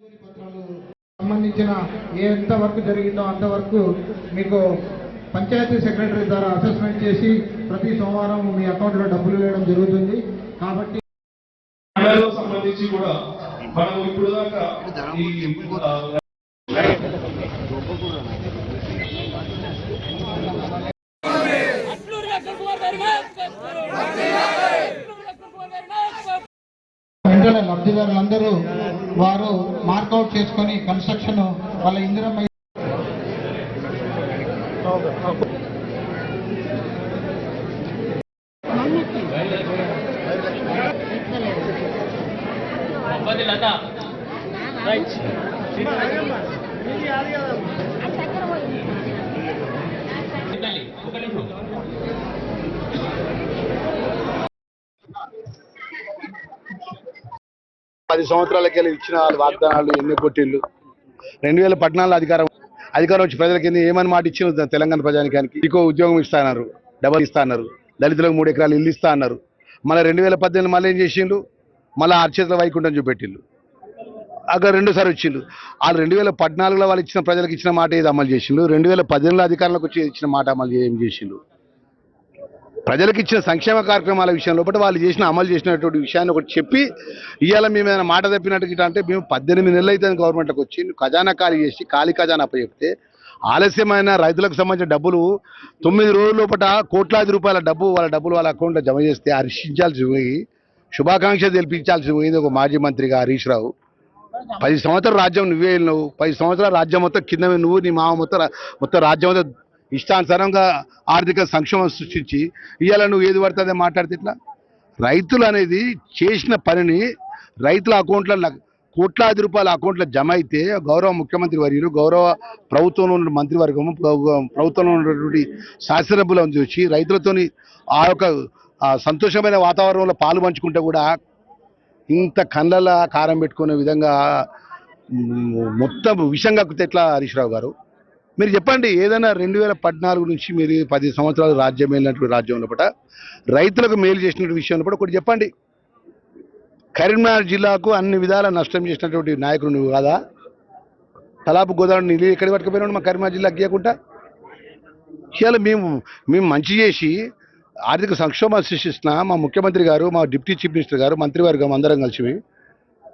పత్రాలు సంబంధించిన ఎంత వర్క్ జరిగిందో అంతవరకు మీకు పంచాయతీ సెక్రటరీ ద్వారా అసెస్మెంట్ చేసి ప్రతి సోమవారం మీ అకౌంట్లో డబ్బులు వేయడం జరుగుతుంది కాబట్టి సంబంధించి కూడా మనం ఇప్పుడు దాకా. వెంటనే లబ్ధిదారులందరూ వారు మార్కౌట్ చేసుకొని కన్స్ట్రక్షన్ వాళ్ళ ఇందిరమ్మ పది సంవత్సరాలకి ఇచ్చిన వాళ్ళు వాగ్దానాలు ఎన్ని కొట్టిళ్ళు? రెండు వేల పద్నాలుగు అధికారం అధికారం వచ్చి ప్రజల కింద ఏమని మాట ఇచ్చిన తెలంగాణ ప్రజానికానికి? ఇంకో ఉద్యోగం ఇస్తానన్నారు డబల్ ఇస్తా అన్నారు దళితులకు మూడు ఎకరాలు ఇల్లు ఇస్తా అన్నారు. మళ్ళీ రెండు వేల పద్దెనిమిది మళ్ళీ ఏం చేసిండు మళ్ళీ అర్చేతుల వైకుంఠం చూపెట్టిళ్ళు. అక్కడ రెండోసారి వచ్చిండు వాళ్ళు రెండు వేల పద్నాలుగులో వాళ్ళు ఇచ్చిన ప్రజలకు ఇచ్చిన మాట ఏది అమలు చేసిండు రెండు వేల పద్దెనిమిదిలో అధికారులకు వచ్చి ఇచ్చిన మాట అమలు ఏం చేసిండు ప్రజలకు ఇచ్చిన సంక్షేమ కార్యక్రమాల విషయంలో బట్టి వాళ్ళు చేసిన అమలు చేసినటువంటి విషయాన్ని ఒకటి చెప్పి ఇవాళ మేము ఏమైనా మాట తప్పినట్టు అంటే మేము పద్దెనిమిది నెలలు అయితే గవర్నమెంట్కి వచ్చి ఖజానా ఖాళీ చేసి ఖాళీ ఖజానా చెప్తే ఆలస్యమైన రైతులకు సంబంధించిన డబ్బులు తొమ్మిది రోజుల లోపల కోట్లాది రూపాయల డబ్బు వాళ్ళ డబ్బులు వాళ్ళ అకౌంట్లో జమ చేస్తే హర్షించాల్సి పోయి శుభాకాంక్ష తెలిపించాల్సి పోయింది ఒక మాజీ మంత్రిగా హరీష్ రావు. పది సంవత్సరాల రాజ్యం నువ్వే నువ్వు పది సంవత్సరాల రాజ్యం మొత్తం కింద నువ్వు నీ మామ మొత్తం మొత్తం రాజ్యం మొత్తం ఇష్టానుసారంగా ఆర్థిక సంక్షేమం సృష్టించి ఇవాళ నువ్వు ఏది పడుతుందే మాట్లాడితే ఇట్లా రైతులు అనేది చేసిన పనిని రైతుల అకౌంట్ల కోట్లాది రూపాయల అకౌంట్లో జమ అయితే గౌరవ ముఖ్యమంత్రి వర్యులు గౌరవ ప్రభుత్వంలో ఉన్న మంత్రివర్గము ప్రభుత్వంలో ఉన్నటువంటి శాసనసభ్యులను చూసి రైతులతోని ఆ యొక్క సంతోషమైన వాతావరణంలో పాలు పంచుకుంటే కూడా ఇంత కళ్ళల కారం పెట్టుకునే విధంగా మొత్తం విషం కక్కితే ఎట్లా హరీష్ రావు గారు? మీరు చెప్పండి ఏదైనా రెండు వేల పద్నాలుగు నుంచి మీరు పది సంవత్సరాలు రాజ్యం వెళ్ళినటువంటి రాజ్యం లోపల రైతులకు మేలు చేసినటువంటి విషయంలో కూడా ఒకటి చెప్పండి. కరీంనగర్ జిల్లాకు అన్ని విధాల నష్టం చేసినటువంటి నాయకుడు నువ్వు కాదా? తలాపు గోదావరి నీళ్ళు ఎక్కడ పట్టుకుపోయినాడు మా కరీంనగర్ జిల్లాకి ఇవ్వకుండా ఇవాళ మేము మేము మంచి చేసి ఆర్థిక సంక్షోభం సృష్టిస్తున్న మా ముఖ్యమంత్రి గారు మా డిప్యూటీ చీఫ్ మినిస్టర్ గారు మంత్రివర్గం అందరం కలిసి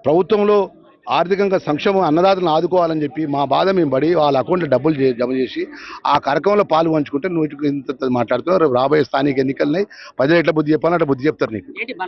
ప్రభుత్వంలో ఆర్థికంగా సంక్షేమం అన్నదాతలను ఆదుకోవాలని చెప్పి మా బాధ మేము పడి వాళ్ళ అకౌంట్లో డబ్బులు జమ చేసి ఆ కార్యక్రమంలో పాలు పంచుకుంటే నువ్వు ఇంత మాట్లాడుతున్నావు రేపు రాబోయే స్థానిక ఎన్నికలని ప్రజలు ఎట్లా బుద్ధి చెప్పాలో? అట్లా బుద్ధి చెప్తారు నీకు.